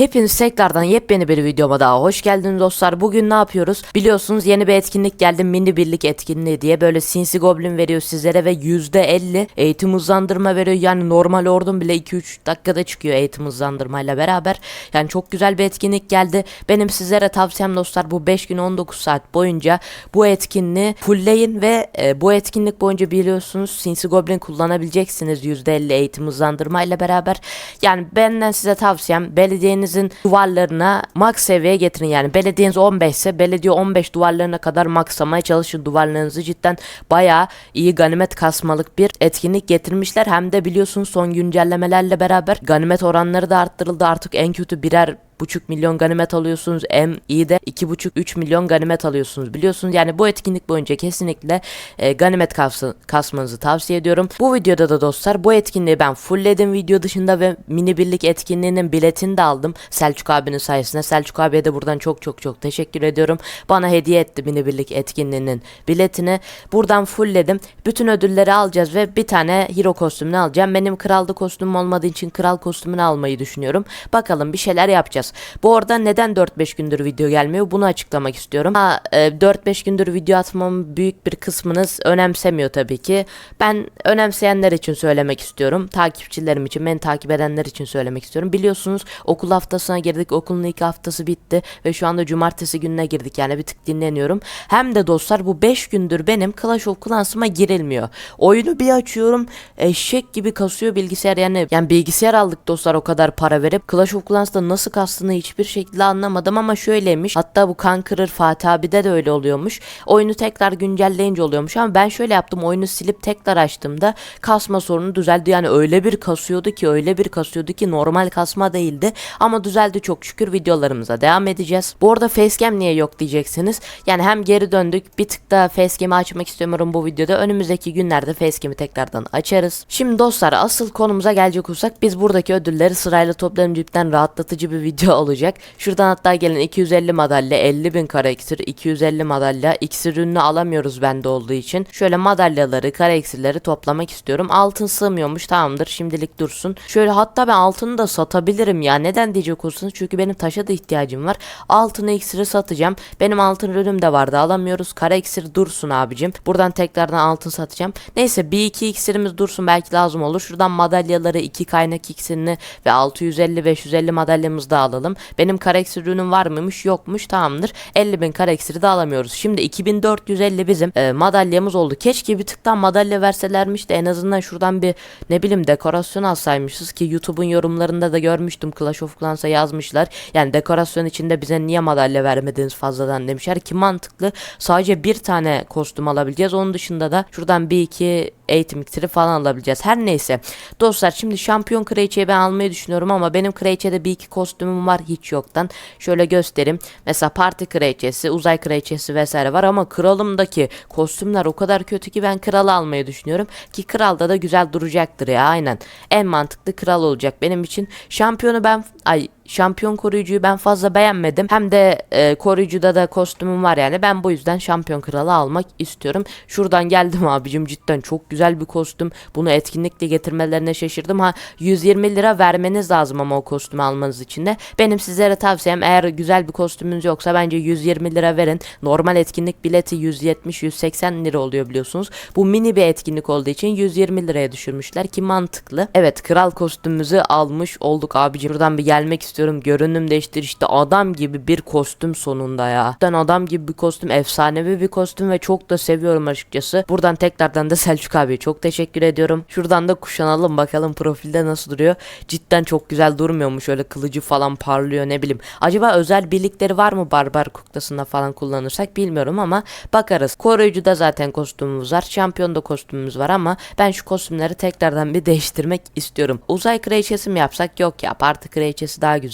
Hepiniz tekrardan yepyeni bir videoma daha hoş geldiniz dostlar. Bugün ne yapıyoruz? Biliyorsunuz yeni bir etkinlik geldi. Mini birlik etkinliği diye böyle sinsi goblin veriyor sizlere ve %50 eğitim hızlandırma veriyor. Yani normal ordum bile 2-3 dakikada çıkıyor eğitim hızlandırmayla beraber. Yani çok güzel bir etkinlik geldi. Benim sizlere tavsiyem dostlar bu 5 gün 19 saat boyunca bu etkinliği fullleyin ve e, bu etkinlik boyunca biliyorsunuz sinsi goblin kullanabileceksiniz %50 eğitim hızlandırmayla beraber. Yani benden size tavsiyem belediyenizin duvarlarına max seviyeye getirin. Yani belediyeniz 15 ise belediye 15 duvarlarına kadar maxlamaya çalışın. Duvarlarınızı cidden bayağı iyi ganimet kasmalık bir etkinlik getirmişler. Hem de biliyorsunuz son güncellemelerle beraber ganimet oranları da arttırıldı. Artık en kötü birer buçuk milyon ganimet alıyorsunuz. En iyi de iki buçuk 3 milyon ganimet alıyorsunuz. Biliyorsunuz yani bu etkinlik boyunca kesinlikle e, ganimet kas- kasmanızı tavsiye ediyorum. Bu videoda da dostlar bu etkinliği ben fullledim video dışında ve mini birlik etkinliğinin biletini de aldım. Selçuk abinin sayesinde. Selçuk abiye de buradan çok çok çok teşekkür ediyorum. Bana hediye etti mini birlik etkinliğinin biletini. Buradan fullledim. Bütün ödülleri alacağız ve bir tane hero kostümünü alacağım. Benim kralda kostümüm olmadığı için kral kostümünü almayı düşünüyorum. Bakalım bir şeyler yapacağız. Bu arada neden 4-5 gündür video gelmiyor bunu açıklamak istiyorum. Ha, e, 4-5 gündür video atmamın büyük bir kısmınız önemsemiyor tabii ki. Ben önemseyenler için söylemek istiyorum. Takipçilerim için, beni takip edenler için söylemek istiyorum. Biliyorsunuz okul haftasına girdik. Okulun ilk haftası bitti ve şu anda cumartesi gününe girdik. Yani bir tık dinleniyorum. Hem de dostlar bu 5 gündür benim Clash of Clans'ıma girilmiyor. Oyunu bir açıyorum eşek gibi kasıyor bilgisayar yani. Yani bilgisayar aldık dostlar o kadar para verip. Clash of Clans'ta nasıl kastığını hiçbir şekilde anlamadım ama şöyleymiş. Hatta bu kan kırır Fatih abide de öyle oluyormuş. Oyunu tekrar güncelleyince oluyormuş ama ben şöyle yaptım. Oyunu silip tekrar açtığımda kasma sorunu düzeldi. Yani öyle bir kasıyordu ki öyle bir kasıyordu ki normal kasma değildi. Ama düzeldi çok şükür videolarımıza devam edeceğiz. Bu arada facecam niye yok diyeceksiniz. Yani hem geri döndük bir tık da facecam'i açmak istemiyorum bu videoda. Önümüzdeki günlerde facecam'i tekrardan açarız. Şimdi dostlar asıl konumuza gelecek olursak biz buradaki ödülleri sırayla toplayalım cidden rahatlatıcı bir video olacak. Şuradan hatta gelin 250 madalya 50 bin kara iksir 250 madalya iksir ürünü alamıyoruz bende olduğu için. Şöyle madalyaları kara iksirleri toplamak istiyorum. Altın sığmıyormuş tamamdır şimdilik dursun. Şöyle hatta ben altını da satabilirim ya neden diyecek olursunuz çünkü benim taşa da ihtiyacım var. Altını iksiri satacağım. Benim altın ürünüm de vardı alamıyoruz. Kara iksir dursun abicim. Buradan tekrardan altın satacağım. Neyse bir iki iksirimiz dursun belki lazım olur. Şuradan madalyaları iki kaynak iksirini ve 650 550 madalyamızı da alalım. Benim kara ürünüm var mıymış yokmuş tamamdır. 50 bin kara de alamıyoruz. Şimdi 2450 bizim e, madalyamız oldu. Keşke bir tıktan madalya verselermiş de en azından şuradan bir ne bileyim dekorasyon alsaymışız ki YouTube'un yorumlarında da görmüştüm Clash of Clans'a yazmışlar. Yani dekorasyon içinde bize niye madalya vermediniz fazladan demişler ki mantıklı. Sadece bir tane kostüm alabileceğiz. Onun dışında da şuradan bir iki eğitim iksiri falan alabileceğiz. Her neyse. Dostlar şimdi şampiyon kraliçeyi ben almayı düşünüyorum ama benim kraliçede bir iki kostümüm var hiç yoktan. Şöyle göstereyim. Mesela parti kraliçesi, uzay kraliçesi vesaire var ama kralımdaki kostümler o kadar kötü ki ben kralı almayı düşünüyorum. Ki kralda da güzel duracaktır ya aynen. En mantıklı kral olacak benim için. Şampiyonu ben ay şampiyon koruyucuyu ben fazla beğenmedim. Hem de e, koruyucuda da kostümüm var yani. Ben bu yüzden şampiyon kralı almak istiyorum. Şuradan geldim abicim cidden çok güzel bir kostüm. Bunu etkinlikle getirmelerine şaşırdım. Ha 120 lira vermeniz lazım ama o kostümü almanız için de. Benim sizlere tavsiyem eğer güzel bir kostümünüz yoksa bence 120 lira verin. Normal etkinlik bileti 170-180 lira oluyor biliyorsunuz. Bu mini bir etkinlik olduğu için 120 liraya düşürmüşler ki mantıklı. Evet kral kostümümüzü almış olduk abicim. Buradan bir gelmek istiyorum. Görünüm değiştir işte adam gibi bir kostüm sonunda ya. Ben adam gibi bir kostüm efsanevi bir kostüm ve çok da seviyorum açıkçası. Buradan tekrardan da Selçuk abi çok teşekkür ediyorum. Şuradan da kuşanalım bakalım profilde nasıl duruyor. Cidden çok güzel durmuyormuş öyle kılıcı falan parlıyor ne bileyim. Acaba özel birlikleri var mı barbar kuklasında falan kullanırsak bilmiyorum ama bakarız. Koruyucuda zaten kostümümüz var. Şampiyonda kostümümüz var ama ben şu kostümleri tekrardan bir değiştirmek istiyorum. Uzay kraliçesi mi yapsak? Yok ya parti kraliçesi daha güzel.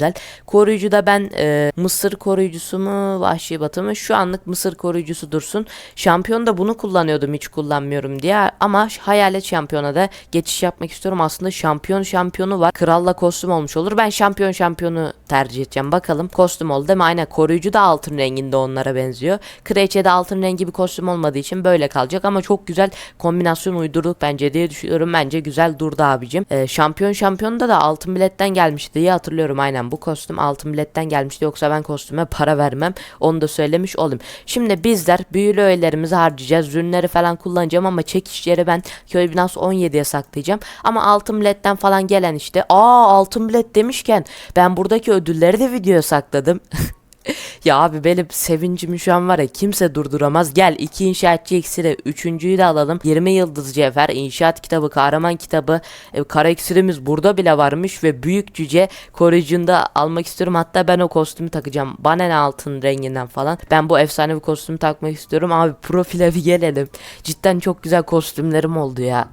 Koruyucuda ben e, Mısır koruyucusu mu vahşi batı mı? Şu anlık Mısır koruyucusu dursun. Şampiyon da bunu kullanıyordum hiç kullanmıyorum diye ama hayalet şampiyona da geçiş yapmak istiyorum. Aslında şampiyon şampiyonu var. Kralla kostüm olmuş olur. Ben şampiyon şampiyonu tercih edeceğim. Bakalım kostüm oldu değil mi? Aynen koruyucu da altın renginde onlara benziyor. Kraliçe de altın rengi bir kostüm olmadığı için böyle kalacak ama çok güzel kombinasyon uydurduk bence diye düşünüyorum. Bence güzel durdu abicim. Ee, şampiyon şampiyonda da altın biletten gelmişti diye hatırlıyorum aynen. Aynen bu kostüm altın biletten gelmişti. Yoksa ben kostüme para vermem. Onu da söylemiş olayım. Şimdi bizler büyülü öğelerimizi harcayacağız. Ürünleri falan kullanacağım ama çekiş yeri ben köy binası 17'ye saklayacağım. Ama altın biletten falan gelen işte. Aa altın bilet demişken ben buradaki ödülleri de videoya sakladım. Ya abi benim sevincimi şu an var ya kimse durduramaz. Gel iki inşaatçı iksiri. Üçüncüyü de alalım. 20 yıldız cevher. inşaat kitabı. Kahraman kitabı. E, kara iksirimiz burada bile varmış. Ve büyük cüce koruyucunda almak istiyorum. Hatta ben o kostümü takacağım. Bana ne altın renginden falan. Ben bu efsanevi kostümü takmak istiyorum. Abi profile bir gelelim. Cidden çok güzel kostümlerim oldu ya.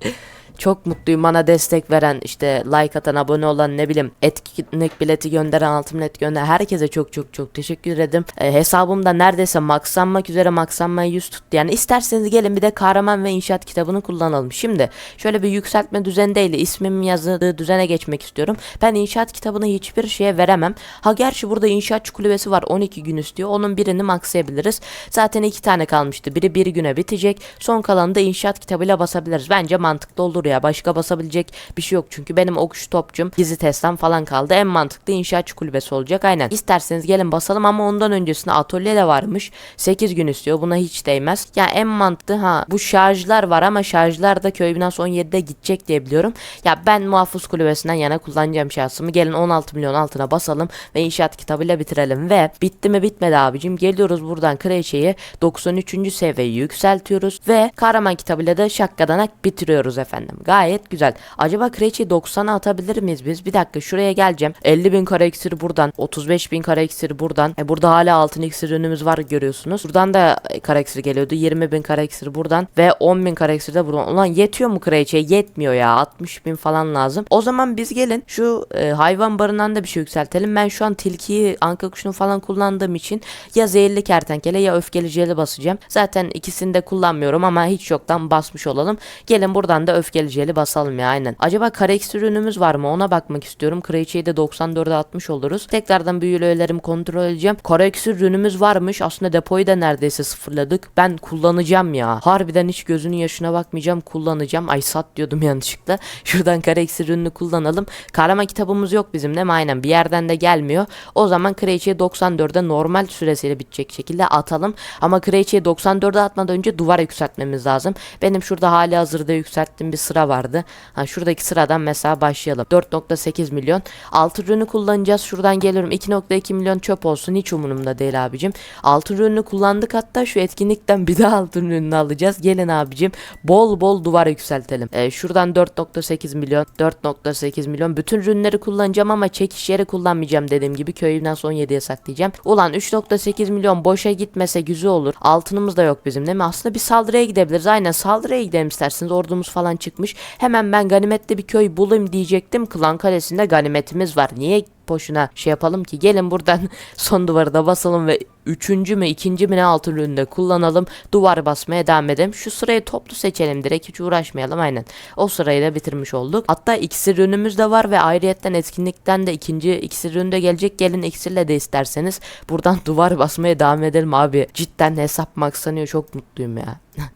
Çok mutluyum bana destek veren işte like atan abone olan ne bileyim etkinlik bileti gönderen altın bilet gönderen herkese çok çok çok teşekkür ederim. E, hesabımda neredeyse maksanmak üzere maksanmaya yüz tuttu. Yani isterseniz gelin bir de kahraman ve inşaat kitabını kullanalım. Şimdi şöyle bir yükseltme düzendeyle ismim yazdığı düzene geçmek istiyorum. Ben inşaat kitabını hiçbir şeye veremem. Ha gerçi burada inşaatçı kulübesi var 12 gün istiyor. Onun birini maksayabiliriz. Zaten iki tane kalmıştı. Biri bir güne bitecek. Son kalanı da inşaat kitabıyla basabiliriz. Bence mantıklı olur ya. Başka basabilecek bir şey yok. Çünkü benim okçu topçum gizli testten falan kaldı. En mantıklı inşaatçı kulübesi olacak. Aynen. İsterseniz gelin basalım ama ondan öncesinde atölye de varmış. 8 gün istiyor. Buna hiç değmez. Ya en mantıklı ha bu şarjlar var ama şarjlar da köy binası 17'de gidecek diye biliyorum. Ya ben muhafız kulübesinden yana kullanacağım şahsımı. Gelin 16 milyon altına basalım ve inşaat kitabıyla bitirelim ve bitti mi bitmedi abicim. Geliyoruz buradan kraliçeyi 93. seviyeyi yükseltiyoruz ve kahraman kitabıyla da şakkadanak bitiriyoruz efendim. Gayet güzel. Acaba kraliçeyi 90'a atabilir miyiz biz? Bir dakika şuraya geleceğim. 50 bin kara iksiri buradan. 35 bin kara iksiri buradan. E burada hala altın iksir ürünümüz var görüyorsunuz. Buradan da kara iksir geliyordu. 20 bin kara iksir buradan ve 10 bin kara iksir de buradan. Ulan yetiyor mu kraliçeye? Yetmiyor ya. 60 bin falan lazım. O zaman biz gelin şu e, hayvan barından da bir şey yükseltelim. Ben şu an tilkiyi anka kuşunu falan kullandığım için ya zehirli kertenkele ya öfkeli jeli basacağım. Zaten ikisini de kullanmıyorum ama hiç yoktan basmış olalım. Gelin buradan da öfkeli jeli basalım ya aynen. Acaba iksir ürünümüz var mı? Ona bakmak istiyorum. Kraliçeyi de 94'e atmış oluruz. Tekrardan büyülü öğelerimi kontrol edeceğim. İksir ürünümüz varmış. Aslında depoyu da neredeyse sıfırladık. Ben kullanacağım ya. Harbiden hiç gözünün yaşına bakmayacağım. Kullanacağım. Ay sat diyordum yanlışlıkla. Şuradan iksir ürünü kullanalım. Kahraman kitabımız yok bizim değil mi? Aynen bir yerden de gelmiyor. O zaman Kraliçeyi 94'e normal süresiyle bitecek şekilde atalım. Ama Kraliçeyi 94'e atmadan önce duvar yükseltmemiz lazım. Benim şurada hali hazırda yükselttiğim bir sıra vardı. Ha şuradaki sıradan mesela başlayalım. 4.8 milyon. Altı ürünü kullanacağız. Şuradan geliyorum. 2.2 milyon çöp olsun. Hiç umurumda değil abicim. Altı ürünü kullandık hatta şu etkinlikten bir daha altı ürünü alacağız. Gelin abicim. Bol bol duvar yükseltelim. Ee, şuradan 4.8 milyon. 4.8 milyon. Bütün ürünleri kullanacağım ama çekiş yeri kullanmayacağım dediğim gibi. Köyümden son 7'ye saklayacağım. Ulan 3.8 milyon boşa gitmese güzel olur. Altınımız da yok bizim değil mi? Aslında bir saldırıya gidebiliriz. Aynen saldırıya gidelim isterseniz. Ordumuz falan çıkmış. Hemen ben ganimetli bir köy bulayım diyecektim. Klan Kalesi'nde ganimetimiz var. Niye boşuna şey yapalım ki? Gelin buradan son duvarı da basalım ve üçüncü mü ikinci mi ne altın üründe kullanalım. Duvar basmaya devam edelim. Şu sırayı toplu seçelim direkt. Hiç uğraşmayalım. Aynen. O sırayı da bitirmiş olduk. Hatta iksir ürünümüz de var ve ayrıyetten etkinlikten de ikinci iksir ürünü de gelecek. Gelin iksirle de isterseniz buradan duvar basmaya devam edelim abi. Cidden hesap maksanıyor. Çok mutluyum ya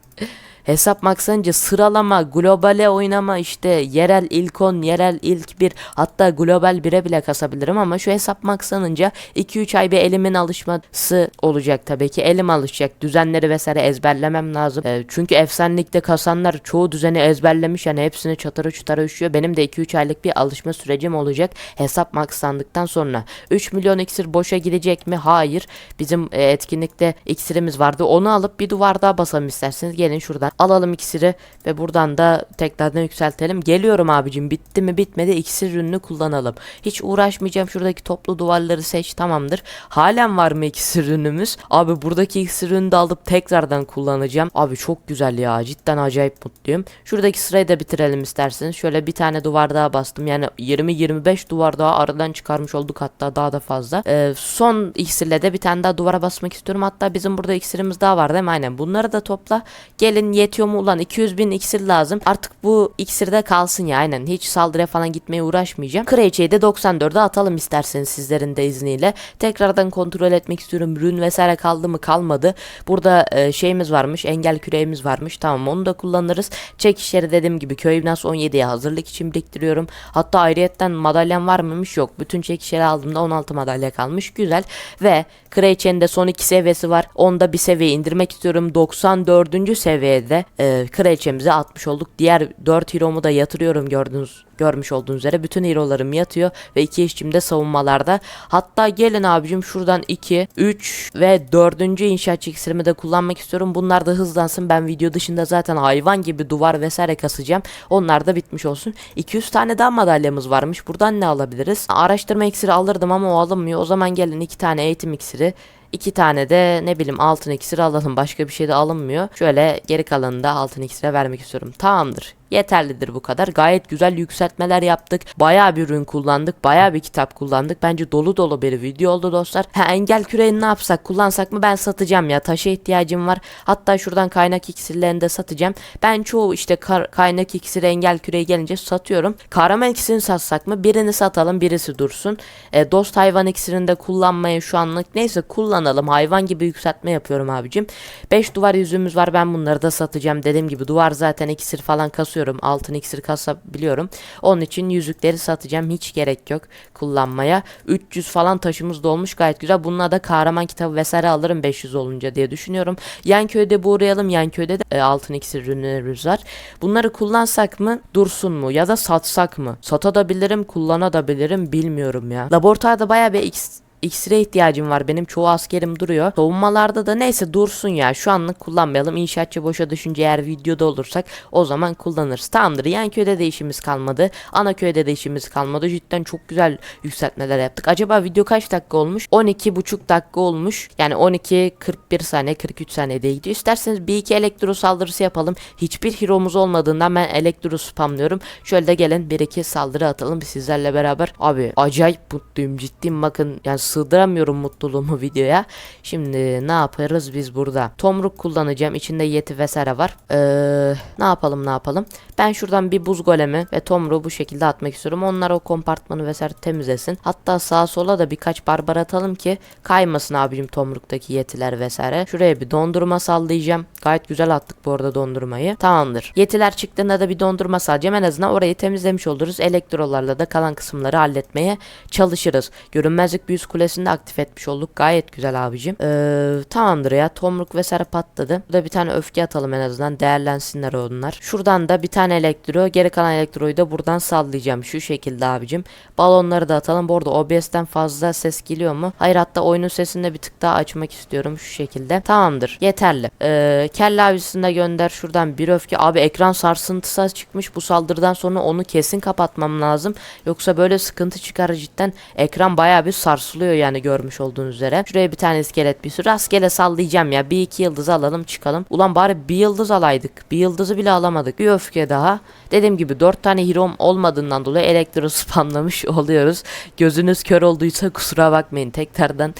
Hesap maksanca sıralama, globale oynama işte yerel ilk 10, yerel ilk 1 hatta global 1'e bile kasabilirim ama şu hesap maksanınca 2-3 ay bir elimin alışması olacak tabii ki. Elim alışacak. Düzenleri vesaire ezberlemem lazım. E, çünkü efsanelikte kasanlar çoğu düzeni ezberlemiş yani hepsini çatara çutara üşüyor. Benim de 2-3 aylık bir alışma sürecim olacak hesap maksandıktan sonra. 3 milyon iksir boşa gidecek mi? Hayır. Bizim e, etkinlikte iksirimiz vardı. Onu alıp bir duvar daha basalım isterseniz. Gelin şuradan alalım iksiri ve buradan da tekrardan yükseltelim. Geliyorum abicim bitti mi bitmedi iksir ürününü kullanalım. Hiç uğraşmayacağım şuradaki toplu duvarları seç tamamdır. Halen var mı iksir ürünümüz? Abi buradaki iksir ürünü de alıp tekrardan kullanacağım. Abi çok güzel ya cidden acayip mutluyum. Şuradaki sırayı da bitirelim isterseniz. Şöyle bir tane duvar daha bastım. Yani 20-25 duvar daha aradan çıkarmış olduk hatta daha da fazla. Ee, son iksirle de bir tane daha duvara basmak istiyorum. Hatta bizim burada iksirimiz daha var değil mi? Aynen bunları da topla. Gelin yetiyor mu ulan 200 bin iksir lazım. Artık bu iksirde kalsın ya aynen. Hiç saldırıya falan gitmeye uğraşmayacağım. Kraliçeyi de 94'e atalım isterseniz sizlerin de izniyle. Tekrardan kontrol etmek istiyorum. Rün vesaire kaldı mı kalmadı. Burada e, şeyimiz varmış. Engel küreğimiz varmış. Tamam onu da kullanırız. Çekişleri dediğim gibi köy binası 17'ye hazırlık için biriktiriyorum. Hatta ayrıyetten madalyam var mıymış yok. Bütün çekişleri aldığımda 16 madalya kalmış. Güzel. Ve Kraliçenin de son iki seviyesi var. Onda bir seviye indirmek istiyorum. 94. seviyede e, kraliçemize atmış olduk. Diğer 4 hero'mu da yatırıyorum gördüğünüz görmüş olduğunuz üzere bütün hero'larım yatıyor ve iki işçim de savunmalarda. Hatta gelin abicim şuradan 2, 3 ve 4. inşaat iksirimi de kullanmak istiyorum. Bunlar da hızlansın. Ben video dışında zaten hayvan gibi duvar vesaire kasacağım. Onlar da bitmiş olsun. 200 tane daha madalyamız varmış. Buradan ne alabiliriz? Araştırma iksiri alırdım ama o alınmıyor. O zaman gelin 2 tane eğitim iksiri İki tane de ne bileyim altın iksiri alalım. Başka bir şey de alınmıyor. Şöyle geri kalanını da altın iksire vermek istiyorum. Tamamdır. Yeterlidir bu kadar. Gayet güzel yükseltmeler yaptık. Bayağı bir ürün kullandık. Bayağı bir kitap kullandık. Bence dolu dolu bir video oldu dostlar. Ha, engel küreğini ne yapsak? Kullansak mı? Ben satacağım ya. Taşa ihtiyacım var. Hatta şuradan kaynak iksirlerini de satacağım. Ben çoğu işte kaynak iksiri engel küreği gelince satıyorum. Kahraman iksirini satsak mı? Birini satalım birisi dursun. E, dost hayvan iksirini de kullanmaya şu anlık neyse kullanalım. Hayvan gibi yükseltme yapıyorum abicim. 5 duvar yüzüğümüz var. Ben bunları da satacağım. Dediğim gibi duvar zaten iksir falan kasıyor kasıyorum. Altın iksir kasabiliyorum. Onun için yüzükleri satacağım. Hiç gerek yok kullanmaya. 300 falan taşımız dolmuş gayet güzel. Bununla da kahraman kitabı vesaire alırım 500 olunca diye düşünüyorum. Yan köyde bu uğrayalım. Yan köyde de e, altın iksir ürünlerimiz var. Bunları kullansak mı? Dursun mu? Ya da satsak mı? Satabilirim, kullanabilirim bilmiyorum ya. Laboratuvarda bayağı bir X İksire ihtiyacım var. Benim çoğu askerim duruyor. Savunmalarda da neyse dursun ya. Şu anlık kullanmayalım. İnşaatçı boşa düşünce eğer videoda olursak o zaman kullanırız. Tamamdır. Yan köyde de işimiz kalmadı. Ana köyde de işimiz kalmadı. Cidden çok güzel yükseltmeler yaptık. Acaba video kaç dakika olmuş? 12,5 dakika olmuş. Yani 12 41 saniye 43 saniyede gidiyor. İsterseniz bir iki elektro saldırısı yapalım. Hiçbir hero'muz olmadığından ben elektro spamlıyorum. Şöyle de gelin bir iki saldırı atalım sizlerle beraber. Abi acayip mutluyum ciddiyim bakın. Yani sığdıramıyorum mutluluğumu videoya. Şimdi ne yaparız biz burada? Tomruk kullanacağım. İçinde yeti vesaire var. Ee, ne yapalım ne yapalım? Ben şuradan bir buz golemi ve tomruğu bu şekilde atmak istiyorum. Onlar o kompartmanı vesaire temizlesin. Hatta sağa sola da birkaç barbar atalım ki kaymasın abicim tomruktaki yetiler vesaire. Şuraya bir dondurma sallayacağım. Gayet güzel attık bu arada dondurmayı. Tamamdır. Yetiler çıktığında da bir dondurma salacağım. En azından orayı temizlemiş oluruz. Elektrolarla da kalan kısımları halletmeye çalışırız. Görünmezlik büyüsü kulesini de aktif etmiş olduk. Gayet güzel abicim. Ee, tamamdır ya. Tomruk vesaire patladı. Burada bir tane öfke atalım en azından. Değerlensinler onlar. Şuradan da bir tane elektro. Geri kalan elektroyu da buradan sallayacağım. Şu şekilde abicim. Balonları da atalım. Bu arada OBS'ten fazla ses geliyor mu? Hayır hatta oyunun sesini de bir tık daha açmak istiyorum. Şu şekilde. Tamamdır. Yeterli. Ee, kelle avcısını da gönder. Şuradan bir öfke. Abi ekran sarsıntısı çıkmış. Bu saldırıdan sonra onu kesin kapatmam lazım. Yoksa böyle sıkıntı çıkar cidden. Ekran bayağı bir sarsılıyor yani görmüş olduğunuz üzere. Şuraya bir tane iskelet bir sürü rastgele sallayacağım ya. Bir iki yıldız alalım çıkalım. Ulan bari bir yıldız alaydık. Bir yıldızı bile alamadık. Bir öfke daha. Dediğim gibi dört tane hero'm olmadığından dolayı elektro spamlamış oluyoruz. Gözünüz kör olduysa kusura bakmayın tekrardan.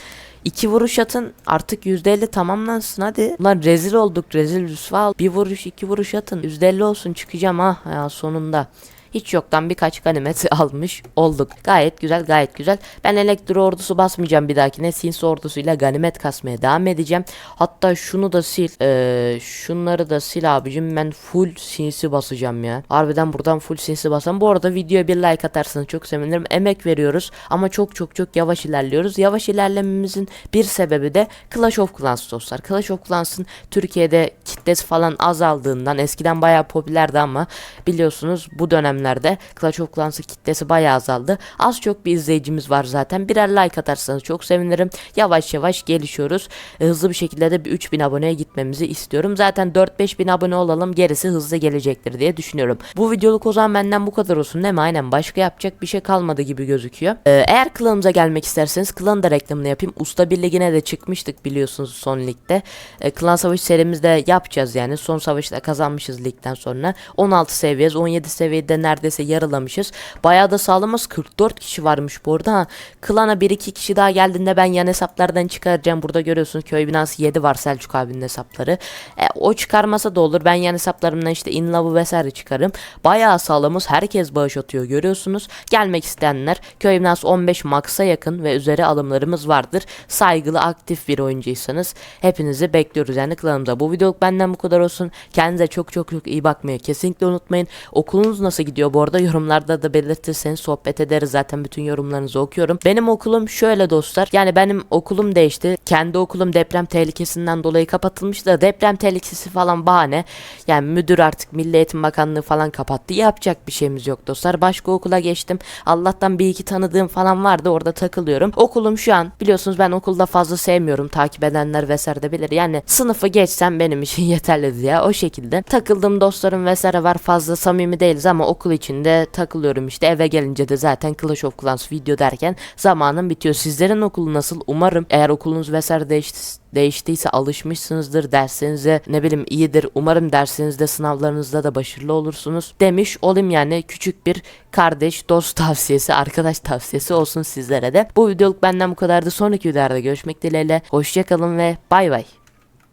İki vuruş atın artık %50 tamamlansın hadi. Lan rezil olduk rezil rüsva. Bir vuruş iki vuruş atın %50 olsun çıkacağım ha ya sonunda. Hiç yoktan birkaç ganimet almış olduk. Gayet güzel gayet güzel. Ben elektro ordusu basmayacağım bir dahakine. Sins ordusuyla ganimet kasmaya devam edeceğim. Hatta şunu da sil. Ee, şunları da sil abicim. Ben full sinsi basacağım ya. Harbiden buradan full sinsi basam. Bu arada videoya bir like atarsanız çok sevinirim. Emek veriyoruz ama çok çok çok yavaş ilerliyoruz. Yavaş ilerlememizin bir sebebi de Clash of Clans dostlar. Clash of Clans'ın Türkiye'de kitlesi falan azaldığından eskiden bayağı popülerdi ama biliyorsunuz bu dönem dönemlerde Clash of Clans'ın kitlesi bayağı azaldı. Az çok bir izleyicimiz var zaten. Birer like atarsanız çok sevinirim. Yavaş yavaş gelişiyoruz. E, hızlı bir şekilde de bir 3000 aboneye gitmemizi istiyorum. Zaten 4-5 bin abone olalım. Gerisi hızlı gelecektir diye düşünüyorum. Bu videoluk o zaman benden bu kadar olsun değil mi? Aynen başka yapacak bir şey kalmadı gibi gözüküyor. Ee, eğer klanımıza gelmek isterseniz klan da reklamını yapayım. Usta bir ligine de çıkmıştık biliyorsunuz son ligde. Ee, klan savaşı serimizde yapacağız yani. Son savaşı da kazanmışız ligden sonra. 16 seviyeyiz. 17 seviyede neredeyse yarılamışız. Bayağı da sağlamız 44 kişi varmış bu arada. Ha, klana 1-2 kişi daha geldiğinde ben yan hesaplardan çıkaracağım. Burada görüyorsunuz köy binası 7 var Selçuk abinin hesapları. E, o çıkarmasa da olur. Ben yan hesaplarımdan işte inlavı vesaire çıkarım. Bayağı sağlamız. Herkes bağış atıyor görüyorsunuz. Gelmek isteyenler köy binası 15 maksa yakın ve üzeri alımlarımız vardır. Saygılı aktif bir oyuncuysanız hepinizi bekliyoruz yani klanımıza. Bu videoluk benden bu kadar olsun. Kendinize çok çok çok iyi bakmayı kesinlikle unutmayın. Okulunuz nasıl gidiyor bu arada yorumlarda da belirtirseniz sohbet ederiz zaten bütün yorumlarınızı okuyorum. Benim okulum şöyle dostlar. Yani benim okulum değişti. Kendi okulum deprem tehlikesinden dolayı kapatılmış da deprem tehlikesi falan bahane. Yani müdür artık Milli Eğitim Bakanlığı falan kapattı. Yapacak bir şeyimiz yok dostlar. Başka okula geçtim. Allah'tan bir iki tanıdığım falan vardı orada takılıyorum. Okulum şu an biliyorsunuz ben okulda fazla sevmiyorum. Takip edenler vesaire de bilir. Yani sınıfı geçsem benim için yeterlidir ya o şekilde. Takıldığım dostlarım vesaire var fazla samimi değiliz ama okul içinde takılıyorum işte. Eve gelince de zaten Clash of Clans video derken zamanım bitiyor. Sizlerin okulu nasıl? Umarım eğer okulunuz vesaire değişti değiştiyse alışmışsınızdır derslerinize ne bileyim iyidir. Umarım dersinizde sınavlarınızda da başarılı olursunuz. Demiş olayım yani küçük bir kardeş dost tavsiyesi arkadaş tavsiyesi olsun sizlere de. Bu videoluk benden bu kadardı. Sonraki videolarda görüşmek dileğiyle. Hoşçakalın ve bay bay